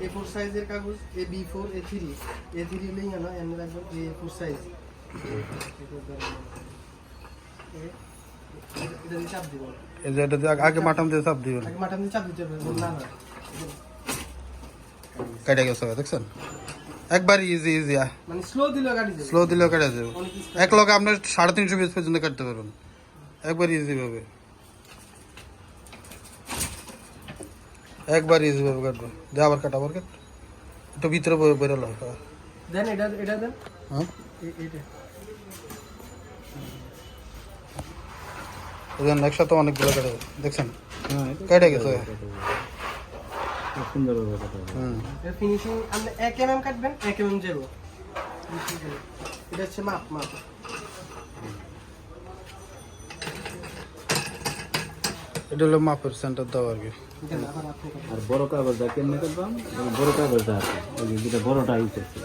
এ four সাইজের কাগজ A B four A three A three হলেই না এমনি রাখবেন এ ফোর সাইজ এটা দিয়ে চাপ দিব এই যে এটা দিয়ে আগে- আগে মাটাম দিয়ে চাপ দিবেন। আগে মাথার দিয়ে চাপ দিতে হবে না না। কেটে গেছে দেখছেন? একবার ইজি ইজি মানে স্লো দিলেও গাড়ি যাবে। স্লো দিলেও কেটে যাবে। অনেক এক লগে আপনার সাড়ে তিনশো পিস পর্যন্ত কাটতে পারবেন। একবার ইজি ভাবে। একবার ইজি ভাবে কাটবো। দে আবার কাট আবার কাট। একটু ভিতরে বেরোলো হ্যাঁ। দেন এটা এটা দেন। হ্যাঁ? এজন্য একসাথে অনেকগুলো কেটে। দেখছেন? হ্যাঁ কেটে গেছে। হবে। হুম। এর ফিনিশিং আপনি এক এম এম কাটবেন এক এম এম যাব। এটা হচ্ছে মাপ মাপ। এটা হলো মাপের সেন্টার দাও আর কি। আর বড় কাগজটা কেমনে করবাম বড় কাগজটা আছে ওই যেটা বড়টা ইউজ করছে।